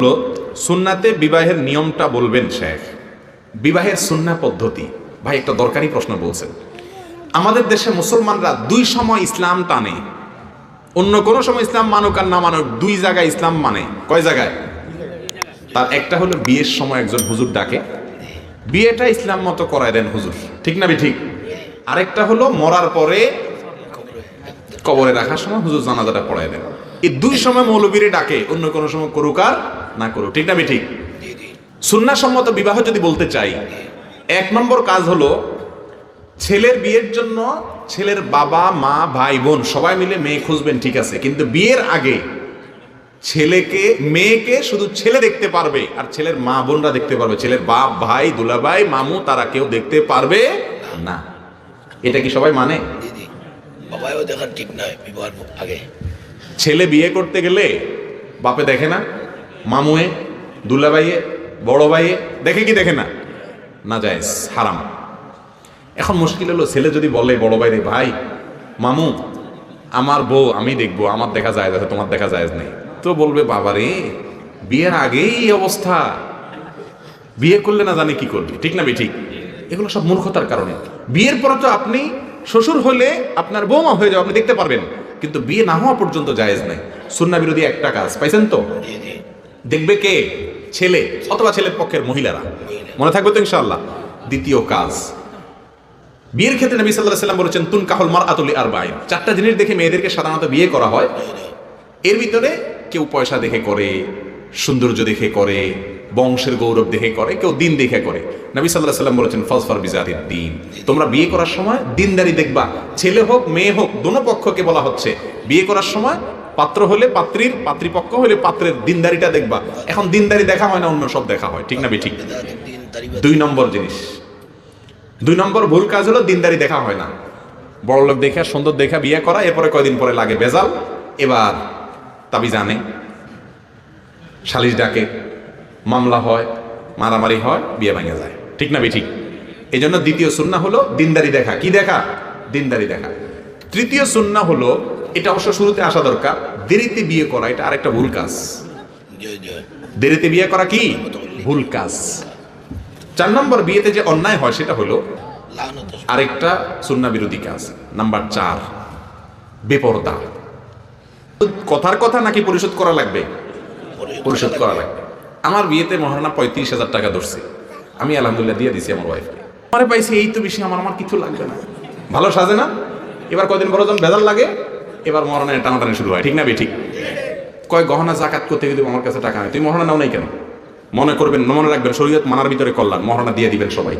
হলো, সুন্নাতে বিবাহের নিয়মটা বলবেন শেখ। বিবাহের সুন্না পদ্ধতি। ভাই, একটা দরকারি প্রশ্ন বলছেন। আমাদের দেশে মুসলমানরা দুই সময় ইসলাম টানে। অন্য কোনো সময় ইসলাম মানুক আর না মানুক, দুই জায়গায় ইসলাম মানে। কয় জায়গায়? তার একটা হলো বিয়ের সময় একজন হুজুর ডাকে। বিয়েটা ইসলাম মতো করায় দেন হুজুর। ঠিক না ঠিক? আরেকটা হলো মরার পরে কবরে রাখার সময় হুজুর জানাজাটা পড়ায় দেন। এই দুই সময় মৌলবীরে ডাকে, অন্য কোনো সময় করুক আর না করুক। ঠিক না ঠিক। সুন্নাসম্মত বিবাহ যদি বলতে চাই এক নম্বর কাজ হলো ছেলের বিয়ের জন্য ছেলের বাবা মা ভাই বোন সবাই মিলে মেয়ে খুঁজবেন ঠিক আছে। কিন্তু বিয়ের আগে ছেলেকে মেয়েকে শুধু ছেলে দেখতে পারবে আর ছেলের মা বোনরা দেখতে পারবে। ছেলের বাপ ভাই দুলাভাই মামু তারা কেউ দেখতে পারবে না। এটা কি সবাই মানে? দিদি বাবাও দেখার ঠিক নয় বিবাহের আগে। ছেলে বিয়ে করতে গেলে বাপে দেখে না? মামুয়ে, দুলাভাইয়ে বড় ভাইয়ে দেখে কি দেখে না? না যায়, হারাম। এখন মুশকিল হলো, ছেলে যদি বলে বড় ভাই রে ভাই মামু, আমার বউ, আমি দেখব, আমার দেখা যায় আছে, তোমার দেখা যায় নেই। তো বলবে বাবা রে বিয়ের আগেই অবস্থা। বিয়ে করলে না জানি কি করবে, ঠিক না ঠিক? এগুলো সব মূর্খতার কারণে। বিয়ের পরে তো আপনি শ্বশুর হলে আপনার বৌমা হয়ে যাবে আপনি দেখতে পারবেন। কিন্তু বিয়ে না হওয়া পর্যন্ত জায়েজ নাই। সুন্না বিরোধী একটা কাজ, পাইছেন তো? দেখবে কে? ছেলে, অথবা ছেলের পক্ষের মহিলারা। মনে থাকবে তো ইনশাআল্লাহ? দ্বিতীয় কাজ। বিয়ের ক্ষেত্রে নবী সাল্লাহ সাল্লাম বলেছেন তুন কাহল মার আতুলি আর বাই চারটা জিনিস দেখে মেয়েদেরকে সাধারণত বিয়ে করা হয়। এর ভিতরে কেউ পয়সা দেখে করে, সৌন্দর্য দেখে করে, বংশের গৌরব দেখে করে, কেউ দিন দেখে করে। নবী সাল্লাহ সাল্লাম বলেছেন ফসফর বিজাতির দিন। তোমরা বিয়ে করার সময় দিনদারি দেখবা। ছেলে হোক, মেয়ে হোক, দোনো পক্ষকে বলা হচ্ছে, বিয়ে করার সময় পাত্র হলে পাত্রীর, পাত্রীপক্ষ হলে পাত্রের দিনদারিটা দেখবা। এখন দিনদারি দেখা হয় না, অন্য সব দেখা হয়, ঠিক না বে ঠিক দুই নম্বর জিনিস। দুই নম্বর ভুল কাজ হলো দিনদারি দেখা হয় না। বড় লোক দেখা, সুন্দর দেখা, বিয়ে করা, এরপরে কয়দিন পরে লাগে বেজাল এবার তাবি জানে, সালিশ ডাকে, মামলা হয়, মারামারি হয়, বিয়ে ভেঙে যায়, ঠিক না ঠিক এই জন্য দ্বিতীয় সুন্না হলো দিনদারি দেখা। কি দেখা? দিনদারি দেখা। তৃতীয় সুন্না হলো এটা অবশ্য শুরুতে আসা দরকার। দেরিতে বিয়ে করা এটা আরেকটা ভুল কাজ। দেরিতে বিয়ে করা কি? ভুল কাজ। চার নম্বর বিয়েতে যে অন্যায় হয় সেটা হলো আরেকটা সুন্না বিরোধী কাজ। নাম্বার চার বেপরদা। কথার কথা নাকি পরিশোধ করা লাগবে? পরিশোধ করা লাগবে। আমার বিয়েতে মহারণা পঁয়ত্রিশ হাজার টাকা ধরছে। আমি আলহামদুলিল্লাহ দিয়ে দিছি আমার ওয়াইফকে আমার পাইছি এই তো বেশি আমার আমার কিছু লাগবে না। ভালো সাজে না? এবার কদিন বড় যখন বেজাল লাগে? এবার মরণের টানাটানি শুরু হয়। ঠিক না বে ঠিক। কয়, গহনা জাকাত করতে গেলে আমার কাছে টাকা নেই তুমি মহারণা নাও নাই কেন? মনে করবেন, মনে রাখবেন, শরীয়ত মানার ভিতরে কল্যাণ। মহারণা দিয়ে দিবেন সবাই।